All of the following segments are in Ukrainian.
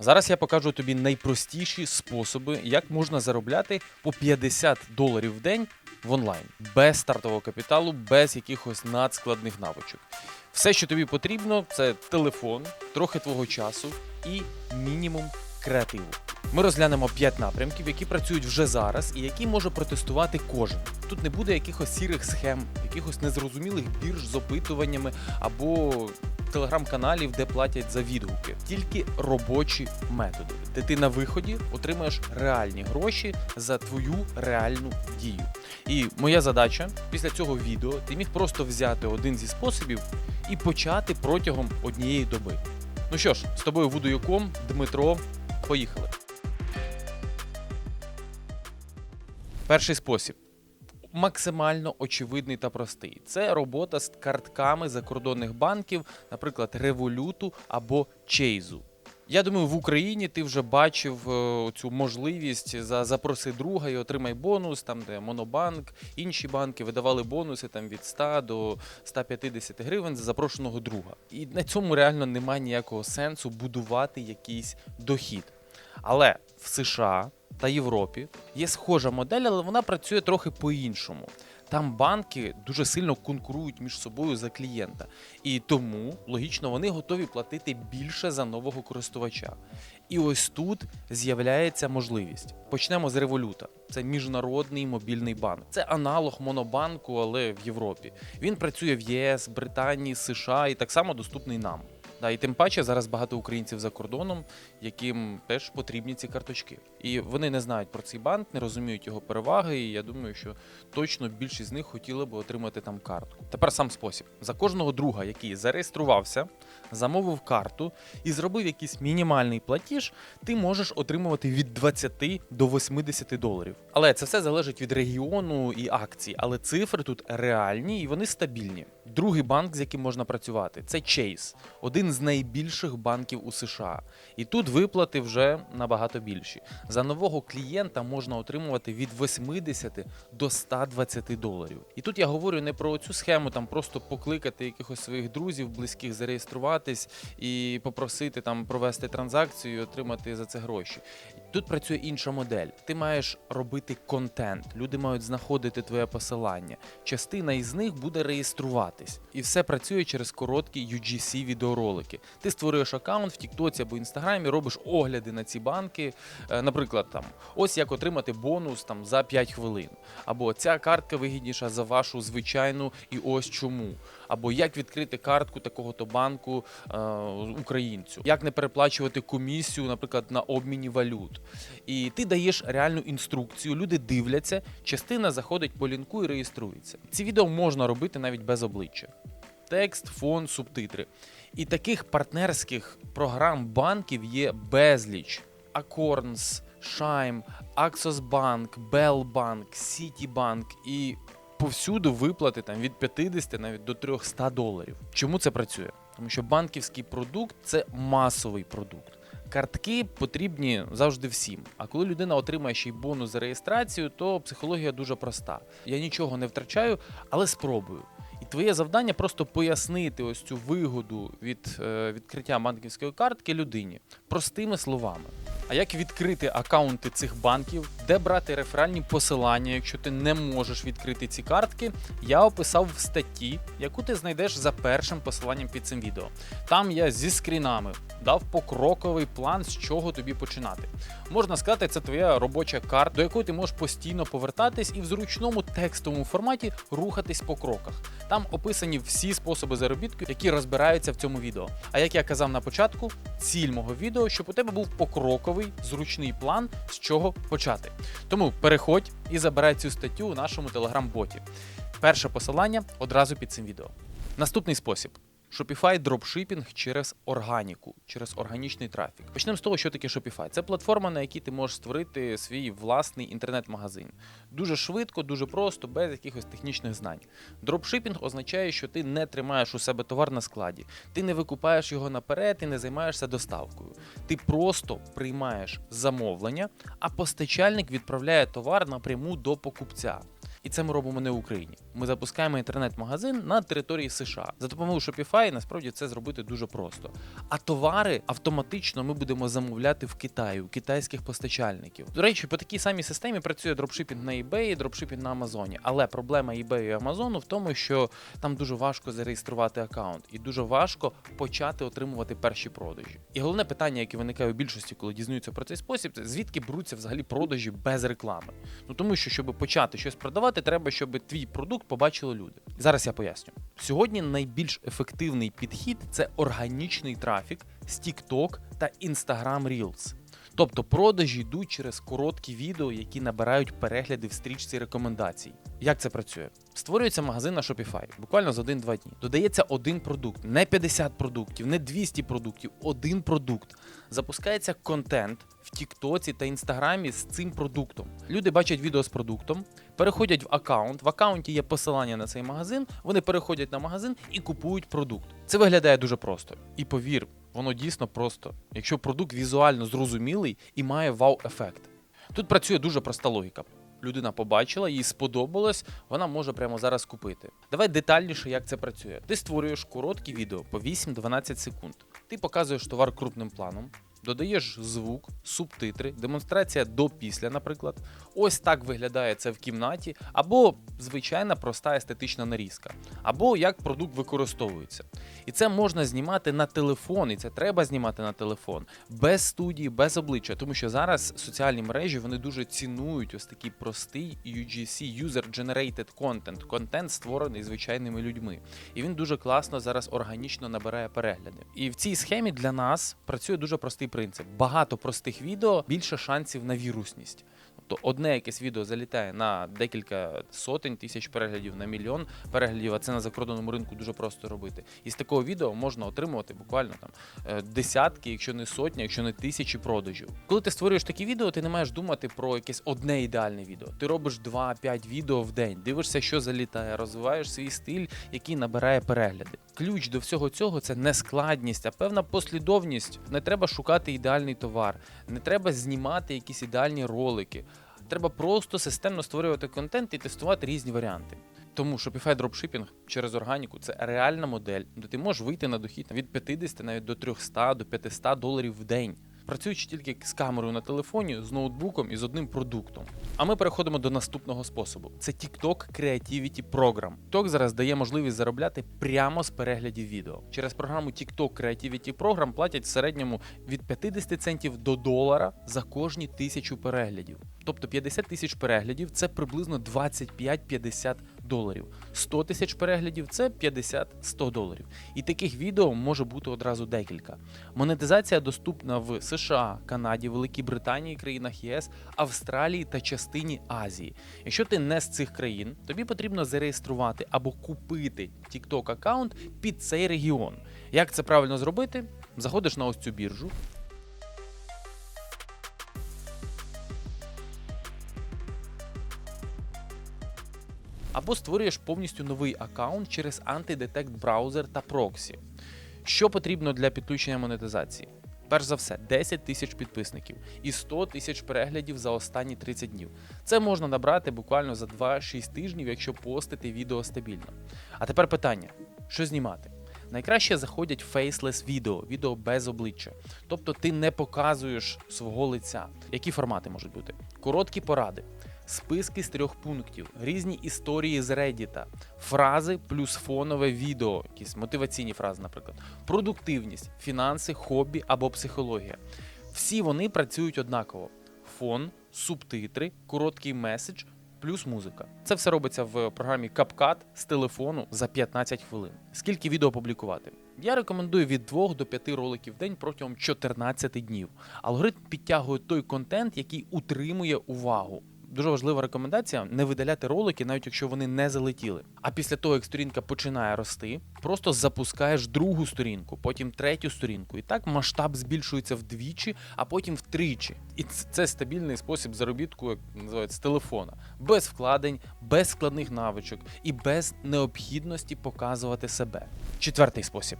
Зараз я покажу тобі найпростіші способи, як можна заробляти по 50 доларів в день в онлайн, без стартового капіталу, без якихось надскладних навичок. Все, що тобі потрібно, це телефон, трохи твого часу і мінімум креативу. Ми розглянемо 5 напрямків, які працюють вже зараз і які може протестувати кожен. Тут не буде якихось сірих схем, якихось незрозумілих бірж з опитуваннями або телеграм-каналів, де платять за відгуки. Тільки робочі методи, де ти на виході отримаєш реальні гроші за твою реальну дію. І моя задача після цього відео ти міг просто взяти один зі способів і почати протягом однієї доби. Ну що ж, з тобою Вудуюком, Дмитро, поїхали. Перший спосіб. Максимально очевидний та простий. Це робота з картками закордонних банків, наприклад, Революту або Чейзу. Я думаю, в Україні ти вже бачив е, цю можливість за запроси друга і отримай бонус, там де Монобанк, інші банки видавали бонуси там від 100 до 150 гривень за запрошеного друга. І на цьому реально немає ніякого сенсу будувати якийсь дохід. Але в США та Європі є схожа модель, але вона працює трохи по-іншому. Там банки дуже сильно конкурують між собою за клієнта, і тому логічно вони готові платити більше за нового користувача. І ось тут з'являється можливість. Почнемо з революта. Це міжнародний мобільний банк. Це аналог монобанку, але в Європі. Він працює в ЄС, Британії, США і так само доступний нам. Да, і тим паче зараз багато українців за кордоном, яким теж потрібні ці карточки. І вони не знають про цей банк, не розуміють його переваги. І я думаю, що точно більшість з них хотіли би отримати там картку. Тепер сам спосіб: за кожного друга, який зареєструвався, замовив карту і зробив якийсь мінімальний платіж, ти можеш отримувати від 20 до 80 доларів. Але це все залежить від регіону і акцій. Але цифри тут реальні і вони стабільні. Другий банк, з яким можна працювати, це Chase, один з найбільших банків у США. І тут виплати вже набагато більші. За нового клієнта можна отримувати від 80 до 120 доларів. І тут я говорю не про цю схему, там просто покликати якихось своїх друзів, близьких, зареєструватись і попросити там провести транзакцію і отримати за це гроші. Тут працює інша модель. Ти маєш робити контент. Люди мають знаходити твоє посилання. Частина із них буде реєструватись. І все працює через короткі UGC відеоролики. Ти створюєш аккаунт в Тіктоці або Інстаграмі, робиш огляди на ці банки. Е, Наприклад, там ось як отримати бонус там за 5 хвилин. Або ця картка вигідніша за вашу звичайну, і ось чому. Або як відкрити картку такого-то банку е, українцю, як не переплачувати комісію, наприклад, на обміні валют. І ти даєш реальну інструкцію, люди дивляться, частина заходить по лінку і реєструється. Ці відео можна робити навіть без обличчя. Текст, фон, субтитри. І таких партнерських програм банків є безліч. Axos Bank, Bell Bank, Citibank і повсюду виплати там від 50 навіть до 300 доларів. Чому це працює? Тому що банківський продукт це масовий продукт. Картки потрібні завжди всім. А коли людина отримає ще й бонус за реєстрацію, то психологія дуже проста. Я нічого не втрачаю, але спробую. І твоє завдання просто пояснити ось цю вигоду від е, відкриття банківської картки людині простими словами. А як відкрити акаунти цих банків, де брати реферальні посилання, якщо ти не можеш відкрити ці картки, я описав в статті, яку ти знайдеш за першим посиланням під цим відео. Там я зі скрінами дав покроковий план, з чого тобі починати. Можна сказати, це твоя робоча карта, до якої ти можеш постійно повертатись і в зручному текстовому форматі рухатись по кроках. Там описані всі способи заробітку, які розбираються в цьому відео. А як я казав на початку, ціль мого відео, щоб у тебе був покроковий зручний план, з чого почати. Тому переходь і забирай цю статтю у нашому телеграм-боті. Перше посилання одразу під цим відео. Наступний спосіб. Shopify дропшипінг через органіку, через органічний трафік. Почнемо з того, що таке Shopify. Це платформа, на якій ти можеш створити свій власний інтернет-магазин. Дуже швидко, дуже просто, без якихось технічних знань. Дропшипінг означає, що ти не тримаєш у себе товар на складі, ти не викупаєш його наперед і не займаєшся доставкою. Ти просто приймаєш замовлення, а постачальник відправляє товар напряму до покупця. І це ми робимо не в Україні. Ми запускаємо інтернет-магазин на території США. За допомогою Shopify насправді це зробити дуже просто. А товари автоматично ми будемо замовляти в Китаї, у китайських постачальників. До речі, по такій самій системі працює дропшипінг на eBay, дропшипінг на Амазоні. Але проблема eBay і Амазону в тому, що там дуже важко зареєструвати аккаунт і дуже важко почати отримувати перші продажі. І головне питання, яке виникає у більшості, коли дізнаються про цей спосіб, це звідки беруться взагалі продажі без реклами. Ну тому що, щоб почати щось продавати, треба, щоб твій продукт побачили люди. Зараз я поясню. Сьогодні найбільш ефективний підхід це органічний трафік з TikTok та Instagram Reels. Тобто продажі йдуть через короткі відео, які набирають перегляди в стрічці рекомендацій. Як це працює? Створюється магазин на Shopify буквально за 1-2 дні. Додається один продукт, не 50 продуктів, не 200 продуктів, один продукт. Запускається контент в Тіктоці та Інстаграмі з цим продуктом. Люди бачать відео з продуктом, переходять в аккаунт. В аккаунті є посилання на цей магазин. Вони переходять на магазин і купують продукт. Це виглядає дуже просто. І повір, воно дійсно просто, якщо продукт візуально зрозумілий і має вау-ефект. Тут працює дуже проста логіка. Людина побачила, їй сподобалось, вона може прямо зараз купити. Давай детальніше, як це працює. Ти створюєш короткі відео по 8-12 секунд. Ти показуєш товар крупним планом, додаєш звук, субтитри, демонстрація до-після, наприклад. Ось так виглядає це в кімнаті, або звичайна проста естетична нарізка, або як продукт використовується. І це можна знімати на телефон, і це треба знімати на телефон, без студії, без обличчя, тому що зараз соціальні мережі вони дуже цінують ось такий простий UGC User Generated Content, контент створений звичайними людьми. І він дуже класно зараз органічно набирає перегляди. І в цій схемі для нас працює дуже простий принцип: багато простих відео, більше шансів на вірусність. Тобто одне якесь відео залітає на декілька сотень тисяч переглядів, на мільйон переглядів, а це на закордонному ринку дуже просто робити. І з такого відео можна отримувати буквально там е, десятки, якщо не сотні, якщо не тисячі продажів. Коли ти створюєш такі відео, ти не маєш думати про якесь одне ідеальне відео. Ти робиш 2-5 відео в день, дивишся, що залітає, розвиваєш свій стиль, який набирає перегляди. Ключ до всього цього це не складність, а певна послідовність. Не треба шукати ідеальний товар, не треба знімати якісь ідеальні ролики. Треба просто системно створювати контент і тестувати різні варіанти. Тому Shopify Dropshipping через органіку це реальна модель, де ти можеш вийти на дохід від 50 навіть до 300, до 500 доларів в день. Працюючи тільки з камерою на телефоні, з ноутбуком і з одним продуктом. А ми переходимо до наступного способу: це TikTok Creativity Program. TikTok зараз дає можливість заробляти прямо з переглядів відео. Через програму TikTok Creativity Program платять в середньому від 50 центів до долара за кожні тисячу переглядів. Тобто 50 тисяч переглядів це приблизно 25-50 доларів. 100 тисяч переглядів це 50-100 доларів. І таких відео може бути одразу декілька. Монетизація доступна в США, Канаді, Великій Британії, країнах ЄС, Австралії та частині Азії. Якщо ти не з цих країн, тобі потрібно зареєструвати або купити TikTok аккаунт під цей регіон. Як це правильно зробити? Заходиш на ось цю біржу. Або створюєш повністю новий аккаунт через антидетект браузер та проксі. Що потрібно для підключення монетизації? Перш за все, 10 тисяч підписників і 100 тисяч переглядів за останні 30 днів. Це можна набрати буквально за 2-6 тижнів, якщо постити відео стабільно. А тепер питання: що знімати? Найкраще заходять фейслес відео, відео без обличчя. Тобто ти не показуєш свого лиця. Які формати можуть бути? Короткі поради, списки з трьох пунктів, різні історії з Reddit, фрази плюс фонове відео, якісь мотиваційні фрази, наприклад, продуктивність, фінанси, хобі або психологія. Всі вони працюють однаково: фон, субтитри, короткий меседж. Плюс музика. Це все робиться в програмі CapCut з телефону за 15 хвилин. Скільки відео публікувати? Я рекомендую від 2 до 5 роликів в день протягом 14 днів. Алгоритм підтягує той контент, який утримує увагу. Дуже важлива рекомендація не видаляти ролики, навіть якщо вони не залетіли. А після того, як сторінка починає рости, просто запускаєш другу сторінку, потім третю сторінку. І так масштаб збільшується вдвічі, а потім втричі. І це стабільний спосіб заробітку, як називають, з телефона, без вкладень, без складних навичок і без необхідності показувати себе. Четвертий спосіб: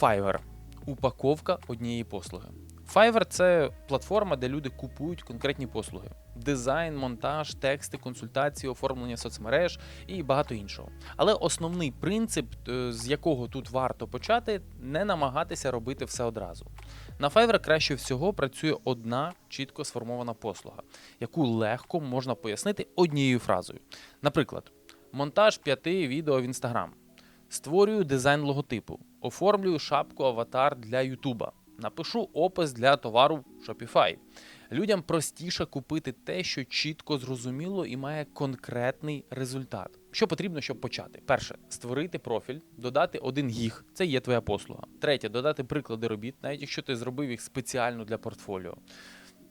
Fiverr. упаковка однієї послуги. Fiverr – це платформа, де люди купують конкретні послуги: дизайн, монтаж, тексти, консультації, оформлення соцмереж і багато іншого. Але основний принцип, е, з якого тут варто почати, не намагатися робити все одразу. На Fiverr краще всього працює одна чітко сформована послуга, яку легко можна пояснити однією фразою. Наприклад, монтаж п'яти відео в Instagram. Створюю дизайн логотипу, оформлюю шапку аватар для Ютуба, напишу опис для товару Shopify. Людям простіше купити те, що чітко зрозуміло і має конкретний результат. Що потрібно, щоб почати? Перше створити профіль, додати один гіг, це є твоя послуга. Третє додати приклади робіт, навіть якщо ти зробив їх спеціально для портфоліо.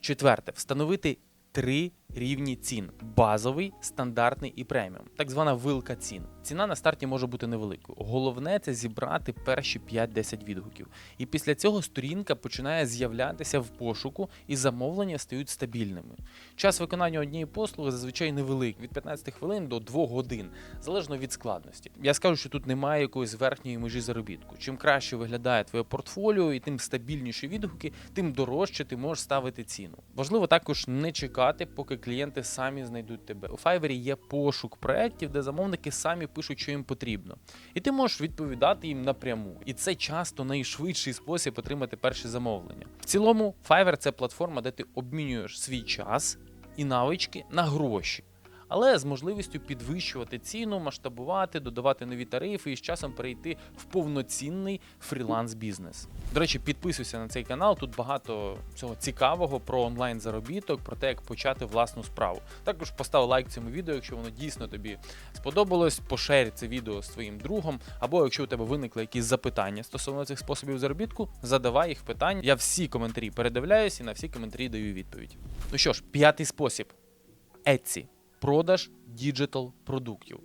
Четверте встановити три рівні цін: базовий, стандартний і преміум, так звана вилка цін. Ціна на старті може бути невеликою. Головне це зібрати перші 5-10 відгуків. І після цього сторінка починає з'являтися в пошуку, і замовлення стають стабільними. Час виконання однієї послуги зазвичай невеликий, від 15 хвилин до 2 годин, залежно від складності. Я скажу, що тут немає якоїсь верхньої межі заробітку. Чим краще виглядає твоє портфоліо, і тим стабільніші відгуки, тим дорожче ти можеш ставити ціну. Важливо також не чекати, поки клієнти самі знайдуть тебе. У Fiverr є пошук проєктів, де замовники самі пишуть, що їм потрібно. І ти можеш відповідати їм напряму. І це часто найшвидший спосіб отримати перші замовлення. В цілому, Fiverr – це платформа, де ти обмінюєш свій час і навички на гроші. Але з можливістю підвищувати ціну, масштабувати, додавати нові тарифи і з часом перейти в повноцінний фріланс-бізнес. До речі, підписуйся на цей канал. Тут багато цього цікавого про онлайн заробіток, про те, як почати власну справу. Також постав лайк цьому відео, якщо воно дійсно тобі сподобалось. Поширь це відео з твоїм другом, або якщо у тебе виникли якісь запитання стосовно цих способів заробітку, задавай їх питання. Я всі коментарі передивляюсь і на всі коментарі даю відповідь. Ну що ж, п'ятий спосіб Etsy. Продаж діджитал продуктів.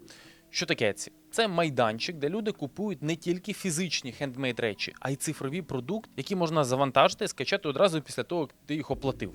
Що таке Etsy? Це майданчик, де люди купують не тільки фізичні хендмейд речі, а й цифрові продукти, які можна завантажити і скачати одразу після того, як ти їх оплатив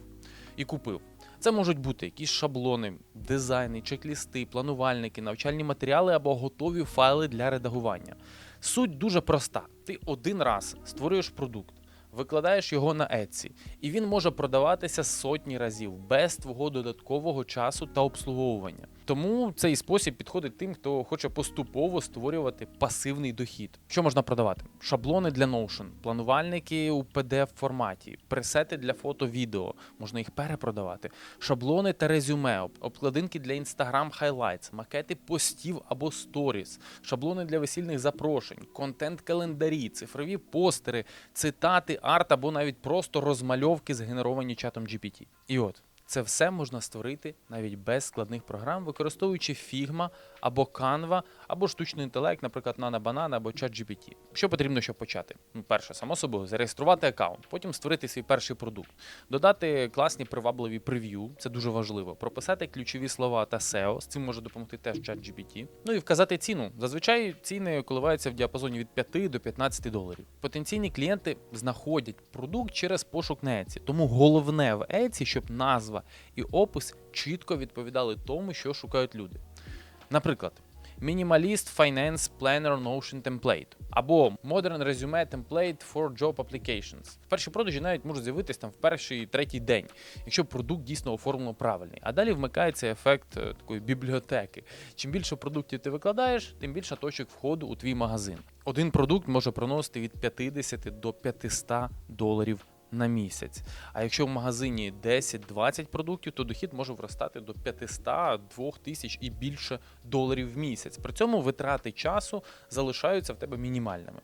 і купив. Це можуть бути якісь шаблони, дизайни, чек-лісти, планувальники, навчальні матеріали або готові файли для редагування. Суть дуже проста: ти один раз створюєш продукт, викладаєш його на Etsy, і він може продаватися сотні разів без твого додаткового часу та обслуговування. Тому цей спосіб підходить тим, хто хоче поступово створювати пасивний дохід. Що можна продавати? Шаблони для Notion, планувальники у pdf форматі, пресети для фото, відео, можна їх перепродавати, шаблони та резюме, обкладинки для Instagram Highlights, макети постів або сторіс, шаблони для весільних запрошень, контент-календарі, цифрові постери, цитати, арт або навіть просто розмальовки, згенеровані чатом GPT. І от. Це все можна створити навіть без складних програм, використовуючи Figma або Canva, або штучний інтелект, наприклад, Nano Banana або ChatGPT. Що потрібно, щоб почати? Ну, перше, само собою, зареєструвати аккаунт, потім створити свій перший продукт, додати класні привабливі прев'ю, це дуже важливо, прописати ключові слова та SEO, з цим може допомогти теж ChatGPT. Ну і вказати ціну. Зазвичай ціни коливаються в діапазоні від 5 до 15 доларів. Потенційні клієнти знаходять продукт через пошук на Etsy. Тому головне в Etsy, щоб назва і опис чітко відповідали тому, що шукають люди. Наприклад, Minimalist Finance Planner Notion Template або Modern Resume Template for Job Applications. Перші продажі навіть можуть з'явитись там в перший третій день, якщо продукт дійсно оформлено правильний. А далі вмикається ефект е, такої бібліотеки. Чим більше продуктів ти викладаєш, тим більше точок входу у твій магазин. Один продукт може приносити від 50 до 500 доларів на місяць. А якщо в магазині 10-20 продуктів, то дохід може виростати до 500, 2000 і більше доларів в місяць. При цьому витрати часу залишаються в тебе мінімальними.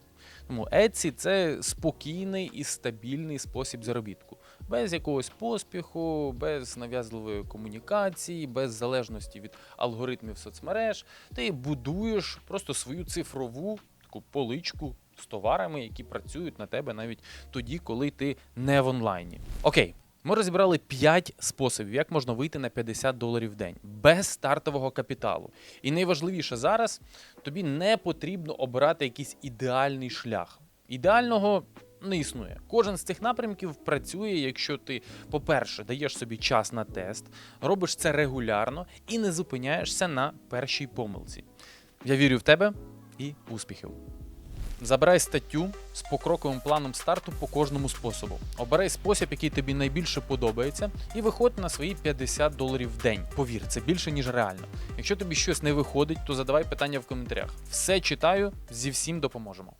Тому Etsy – це спокійний і стабільний спосіб заробітку. Без якогось поспіху, без нав'язливої комунікації, без залежності від алгоритмів соцмереж. Ти будуєш просто свою цифрову таку поличку з товарами, які працюють на тебе навіть тоді, коли ти не в онлайні. Окей. Ми розібрали 5 способів, як можна вийти на 50 доларів в день без стартового капіталу. І найважливіше зараз тобі не потрібно обирати якийсь ідеальний шлях. Ідеального не існує. Кожен з цих напрямків працює, якщо ти, по-перше, даєш собі час на тест, робиш це регулярно і не зупиняєшся на першій помилці. Я вірю в тебе і успіхів! Забирай статтю з покроковим планом старту по кожному способу. Обирай спосіб, який тобі найбільше подобається, і виходь на свої 50 доларів в день. Повір, це більше ніж реально. Якщо тобі щось не виходить, то задавай питання в коментарях. Все читаю, зі всім допоможемо.